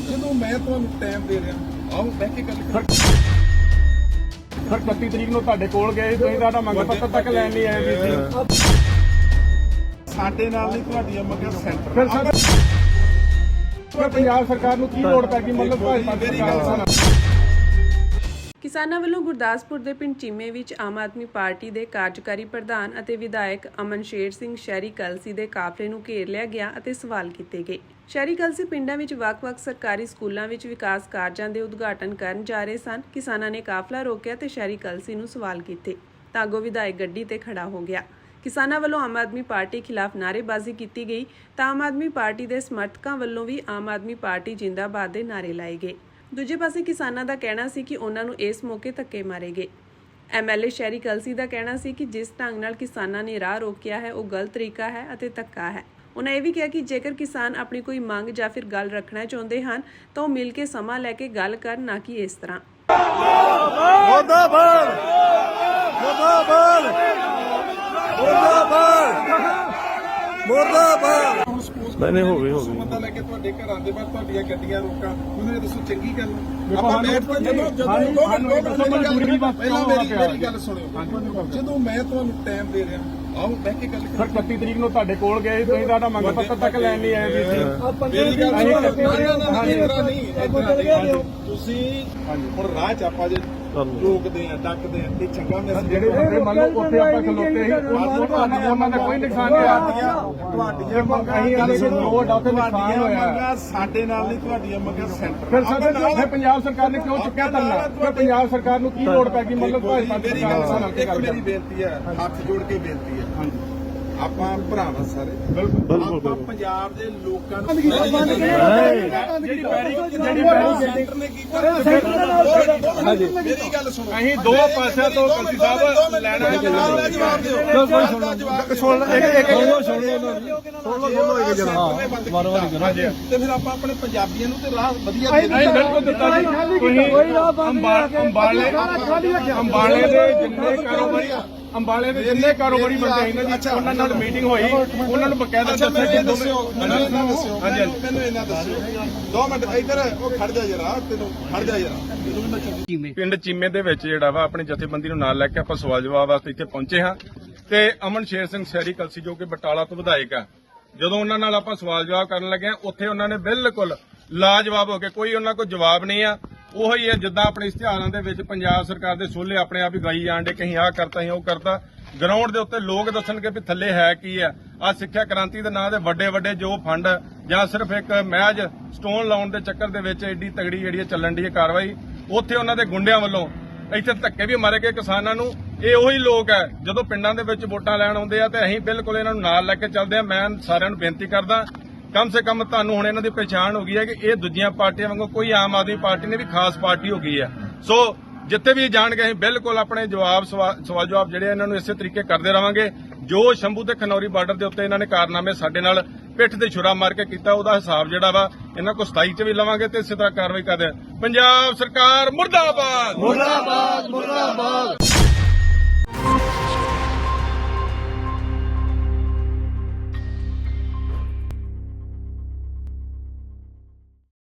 ਜਦੋਂ ਮੈਂ ਤੁਹਾਨੂੰ ਟਾਈਮ ਦੇ ਰਿਹਾ ਆਓ ਬਹਿ ਕੇ ਗੱਲ ਕਰਾਂਗੇ ਸਰ 31 ਤਰੀਕ ਨੂੰ ਤੁਹਾਡੇ ਕੋਲ ਗਏ ਤੁਸੀਂ ਸਾਡਾ ਮੰਗ ਪੱਤਰ ਤੱਕ ਲੈਣ ਨਹੀਂ ਆਏ ਵੀ ਸਾਡੇ ਨਾਲ ਨਹੀਂ ਤੁਹਾਡੀਆਂ ਮੰਗਾਂ ਸੈਂਟਰ। ਫਿਰ ਸਰ ਪੰਜਾਬ ਸਰਕਾਰ ਨੂੰ ਕੀ ਲੋੜ ਪੈ ਗਈ? ਮਤਲਬ ਭਾਜਪਾ ਮੇਰੀ ਗੱਲ ਨਾਲ ਕਿਸਾਨਾਂ ਵੱਲੋਂ ਗੁਰਦਾਸਪੁਰ ਦੇ ਪਿੰਡ ਚੀਮੇ ਵਿੱਚ ਆਮ ਆਦਮੀ ਪਾਰਟੀ ਦੇ ਕਾਰਜਕਾਰੀ ਪ੍ਰਧਾਨ ਅਤੇ ਵਿਧਾਇਕ ਅਮਨ ਸ਼ੇਰ ਸਿੰਘ ਸ਼ਹਿਰੀ ਕਲਸੀ ਦੇ ਕਾਫਲੇ ਨੂੰ ਘੇਰ ਲਿਆ ਗਿਆ ਅਤੇ ਸਵਾਲ ਕੀਤੇ ਗਏ। ਸ਼ਹਿਰੀ ਕਲਸੀ ਪਿੰਡਾਂ ਵਿੱਚ ਵੱਖ-ਵੱਖ ਸਰਕਾਰੀ ਸਕੂਲਾਂ ਵਿੱਚ ਵਿਕਾਸ ਕਾਰਜਾਂ ਦੇ ਉਦਘਾਟਨ ਕਰਨ ਜਾ ਰਹੇ ਸਨ। ਕਿਸਾਨਾਂ ਨੇ ਕਾਫਲਾ ਰੋਕਿਆ ਤੇ ਸ਼ਹਿਰੀ ਕਲਸੀ ਨੂੰ ਸਵਾਲ ਕੀਤੇ। ਤਾਂ ਵਿਧਾਇਕ ਗੱਡੀ ਤੇ ਖੜਾ ਹੋ ਗਿਆ। ਕਿਸਾਨਾਂ ਵੱਲੋਂ ਆਮ ਆਦਮੀ ਪਾਰਟੀ ਖਿਲਾਫ ਨਾਅਰੇਬਾਜ਼ੀ ਕੀਤੀ ਗਈ। ਤਾਂ ਆਮ ਆਦਮੀ ਪਾਰਟੀ ਦੇ ਸਮਰਥਕਾਂ ਵੱਲੋਂ ਵੀ ਆਮ ਆਦਮੀ ਪਾਰਟੀ ਜਿੰਦਾਬਾਦ ਦੇ ਨਾਅਰੇ ਲਾਏ ਗਏ। ਦੂਜੇ ਪਾਸੇ ਕਿਸਾਨਾਂ ਦਾ ਕਹਿਣਾ ਸੀ ਕਿ ਉਹਨਾਂ ਨੂੰ ਇਸ ਮੌਕੇ ਧੱਕੇ ਮਾਰੇ ਗਏ। ਐਮਐਲਏ ਸ਼ਹਿਰੀ ਕਲਸੀ ਦਾ ਕਹਿਣਾ ਸੀ ਕਿ ਜਿਸ ਢੰਗ ਨਾਲ ਕਿਸਾਨਾਂ ਨੇ ਰਾਹ ਰੋਕਿਆ ਹੈ, ਉਹ ਗਲਤ ਤਰੀਕਾ ਹੈ ਅਤੇ ਧੱਕਾ ਹੈ। ਉਹਨਾਂ ਇਹ ਵੀ ਕਿਹਾ ਕਿ ਜੇਕਰ ਕਿਸਾਨ ਆਪਣੀ ਕੋਈ ਮੰਗ ਜਾਂ ਫਿਰ ਗੱਲ ਰੱਖਣਾ ਚਾਹੁੰਦੇ ਹਨ, ਤਾਂ ਉਹ ਮਿਲ ਕੇ ਸਮਾਂ ਲੈ ਕੇ ਗੱਲ ਕਰਨ, ਨਾ ਕਿ ਇਸ ਤਰ੍ਹਾਂ। ਮੁਰਦਾਬਾਦ! ਮੁਰਦਾਬਾਦ! ਮੁਰਦਾਬਾਦ! ਮੁਰਦਾਬਾਦ! ਨਹੀਂ, ਨਹੀਂ, ਹੋ ਗਈ, ਹੋ ਗਈ। ਬੰਦਾ ਲੈ ਕੇ ਤੁਹਾਡੇ ਘਰਾਂ ਦੇ ਬਾਹਰ ਤੁਹਾਡੀਆਂ ਗੱਡੀਆਂ ਰੋਕਾਂ। ਉਹਨਾਂ ਨੇ ਦੱਸੋ ਚੰਗੀ ਗੱਲ ਆਪਾਂ ਕੇ ਜਦੋਂ ਜਦੋਂ ਪਹਿਲਾਂ ਮੇਰੀ ਗੱਲ ਸੁਣਿਓ। ਜਦੋਂ ਮੈਂ ਤੁਹਾਨੂੰ ਟਾਈਮ ਦੇ ਰਿਹਾ ਆਓ ਬਹਿ ਕੇ ਗੱਲ ਸਰ ਕਰਾਂਗੇ 31 ਤਰੀਕ ਨੂੰ ਤੁਹਾਡੇ ਕੋਲ ਗਏ ਤੁਸੀਂ ਸਾਡਾ ਮੰਗ ਪੱਤਰ ਤੱਕ ਲੈਣ ਨਹੀਂ ਆਏ ਵੀ ਸੀ ਮੇਰੀ ਗੱਲ ਨਹੀਂ ਤੁਸੀਂ ਹਾਂਜੀ। ਹੁਣ ਰਾਹ ਚ ਆਪਾਂ ਜੇ ਰੋਕਦੇ ਆ ਡੱਕਦੇ ਆ ਇਹ ਚੰਗਾ ਮੈਸੇਜ ਜਿਹੜੇ ਬੰਦੇ ਮੰਨ ਲਓ ਉੱਥੇ ਆਪਾਂ ਖਲੋਤੇ ਸੀ ਉਹ ਤੁਹਾਡੀਆਂ ਉਹਨਾਂ ਦਾ ਕੋਈ ਨੁਕਸਾਨ ਨਹੀਂ ਹੋਇਆ। ਤੁਹਾਡੀਆਂ ਮੰਗਾਂ ਅਸੀਂ ਨੁਕਸਾਨ ਹੋਇਆ। ਮੰਗਾਂ ਸਾਡੇ ਨਾਲ ਨਹੀਂ ਤੁਹਾਡੀਆਂ ਮੰਗਾਂ ਸੈਂਟਰ ਫਿਰ ਸਰ ਫਿਰ ਪੰਜਾਬ ਸਰਕਾਰ ਨੇ ਕਿਉਂ ਚੁੱਕਿਆ ਧਰਨਾ? ਫਿਰ ਪੰਜਾਬ ਸਰਕਾਰ ਨੂੰ ਕੀ ਲੋੜ ਪੈ ਗਈ? ਮਤਲਬ ਭਾਜਪਾ ਗੱਲ ਸੁਣੋ। ਮੇਰੀ ਬੇਨਤੀ ਹੈ ਹੱਥ ਜੋੜ ਕੇ ਬੇਨਤੀ ਹੈ। ਹਾਂਜੀ। ਆਪਾਂ ਭਰਾਵਾਂ ਸਾਰੇ। ਬਿਲਕੁਲ ਆਪਾਂ ਪੰਜਾਬ ਦੇ ਲੋਕਾਂ ਨੂੰ ਜਿਹੜੀ ਪੈਰੀ ਜਿਹੜੀ ਪੈਰੀ ਸੈਂਟਰ ਨੇ ਕੀ ਕਰਿਆ ਮੇਰੀ ਗੱਲ ਸੁਣੋ। ਅਸੀਂ ਦੋ ਪਾਸਿਆਂ ਤੋਂ ਕਲਸੀ ਸਾਹਿਬ ਲੈਣਾ ਹੈ ਜਵਾਬ ਦਾ ਜਵਾਬ ਦਿਓ। ਜਵਾਬ ਸੁਣ। ਇੱਕ ਇੱਕ ਹਾਂਜੀ। ਤੇ ਫਿਰ ਆਪਾਂ ਆਪਣੇ ਪੰਜਾਬੀਆਂ ਨੂੰ ਤੇ ਰਾਹ ਵਧੀਆ ਦੇ ਨਹੀਂ ਬਿਲਕੁਲ ਦਿੱਤਾ। ਜੀ। ਤੁਸੀਂ ਅੰਬਾ- ਅੰਬਾਲੇ ਅੰਬਾਲੇ ਦੇ ਜਿੰਨੇ ਕਾਰੋਬਾਰੀ ਅੰਬਾਲੇ ਦੇ ਜਿੰਨੇ ਕਾਰੋਬਾਰੀ ਬੰਦੇ ਇਹਨਾਂ ਦੀ ਉਹਨਾਂ ਨਾਲ ਮੀਟਿੰਗ ਹੋਈ ਉਹਨਾਂ ਨੂੰ ਬਕਾਇਦਾ ਦੱਸਿਆ ਕਿ ਦੱਸਿਓ ਮੈਨੂੰ ਇਹਨਾਂ ਦੱਸਿਓ। ਹਾਂਜੀ, ਹਾਂਜੀ। ਮੈਨੂੰ ਇਹਨਾਂ ਦੱਸਿਓ। ਦੋ ਮਿੰਟ ਇੱਧਰ ਉਹ ਖੜ ਜਾ ਜਰਾ ਤੈਨੂੰ ਖੜ ਜਾ ਜਰਾ। ਪਿੰਡ ਚੀਮੇ ਦੇ ਵਿੱਚ ਜਿਹੜਾ ਵਾ ਆਪਣੀ ਜਥੇਬੰਦੀ ਨੂੰ ਨਾਲ ਲੈ ਕੇ ਆਪਾਂ ਸਵਾਲ ਜਵਾਬ ਵਾਸਤੇ ਇੱਥੇ ਪਹੁੰਚੇ ਹਾਂ। ਤੇ ਅਮਨ ਸ਼ੇਰ ਸਿੰਘ ਸ਼ਹਿਰੀ ਕਲਸੀ ਜੋ ਕਿ ਬਟਾਲਾ ਤੋਂ ਵਿਧਾਇਕ ਆ ਜਦੋਂ ਉਹਨਾਂ ਨਾਲ ਆਪਾਂ ਸਵਾਲ ਜਵਾਬ ਕਰਨ ਲੱਗੇ ਉੱਥੇ ਉਹਨਾਂ ਨੇ ਬਿਲਕੁਲ ਲਾਜਵਾਬ ਹੋ ਕੇ ਕੋਈ ਉਹਨਾਂ ਕੋਲ ਜਵਾਬ ਨਹੀਂ ਆ। ਉਹੋ ਹੀ ਹੈ ਜਿੱਦਾਂ ਆਪਣੇ ਇਸ਼ਤਿਹਾਰਾਂ ਦੇ ਵਿੱਚ ਪੰਜਾਬ ਸਰਕਾਰ ਦੇ ਸੋਲੇ ਆਪਣੇ ਆਪ ਹੀ ਗਾਈ ਜਾਣ ਦੇ ਕਹੀਂ ਆਹ ਕਰਤਾ ਹੀ ਉਹ ਕਰਤਾ। ਗਰਾਊਂਡ ਦੇ ਉੱਤੇ ਲੋਕ ਦੱਸਣਗੇ ਵੀ ਥੱਲੇ ਹੈ ਕੀ ਹੈ। ਆ ਸਿੱਖਿਆ ਕ੍ਰਾਂਤੀ ਦੇ ਨਾਂ ਦੇ ਵੱਡੇ ਵੱਡੇ ਜੋ ਫੰਡ, ਜਾਂ ਸਿਰਫ ਇੱਕ ਮਹਿਜ ਸਟੋਨ ਲਾਉਣ ਦੇ ਚੱਕਰ ਦੇ ਵਿੱਚ ਐਡੀ ਤਗੜੀ ਜਿਹੜੀ ਹੈ ਚੱਲਣ ਦੀ ਕਾਰਵਾਈ, ਉੱਥੇ ਉਹਨਾਂ ਦੇ ਗੁੰਡਿਆਂ ਵੱਲੋਂ ਇੱਥੇ ਧੱਕੇ ਵੀ ਮਾਰੇ ਗਏ ਕਿਸਾਨਾਂ ਨੂੰ। ਇਹ ਉਹੀ ਲੋਕ ਹੈ, ਜਦੋਂ ਪਿੰਡਾਂ ਦੇ ਵਿੱਚ ਵੋਟਾਂ ਲੈਣ ਆਉਂਦੇ ਆ ਤੇ ਅਸੀਂ ਬਿਲਕੁਲ ਇਹਨਾਂ ਨੂੰ ਨਾਲ ਲੈ ਕੇ ਚੱਲਦੇ ਆ। ਮੈਂ ਸਾਰਿਆਂ ਨੂੰ ਬੇਨਤੀ ਕਰਦਾ ਕਮ ਸੇ ਕਮ ਤੁਹਾਨੂੰ ਹੁਣ ਇਹਨਾਂ ਦੀ ਪਛਾਣ ਹੋ ਗਈ ਹੈ ਕਿ ਇਹ ਦੂਜੀਆਂ ਪਾਰਟੀਆਂ ਵਾਂਗੂ ਕੋਈ ਆਮ ਆਦਮੀ ਪਾਰਟੀ ਨੇ ਵੀ ਖਾਸ ਪਾਰਟੀ ਹੋ ਗਈ ਹੈ। ਸੋ ਜਿੱਥੇ ਵੀ ਜਾਣਗੇ, ਅਸੀਂ ਬਿਲਕੁਲ ਆਪਣੇ ਜਵਾਬ ਸਵਾਲ ਜਵਾਬ ਜਿਹੜੇ ਇਹਨਾਂ ਨੂੰ ਇਸੇ ਤਰੀਕੇ ਕਰਦੇ ਰਵਾਂਗੇ। ਜੋ ਸ਼ੰਭੂ ਤੇ ਖਨੌਰੀ ਬਾਰਡਰ ਦੇ ਉੱਤੇ ਇਹਨਾਂ ਨੇ ਕਾਰਨਾਮੇ ਸਾਡੇ ਨਾਲ ਪਿੱਠ ਤੇ ਛੁਰਾ ਮਾਰ ਕੇ ਕੀਤਾ, ਉਹਦਾ ਹਿਸਾਬ ਜਿਹੜਾ ਵਾ, ਇਹਨਾਂ ਕੋ 27 ਚ ਵੀ ਲਵਾਂਗੇ ਤੇ ਇਸੇ ਤਰ੍ਹਾਂ ਕਾਰਵਾਈ ਕਰਦੇ ਪੰਜਾਬ ਸਰਕਾਰ ਮੁਰਦਾਬਾਦ ਮੁਰਦਾਬਾਦ!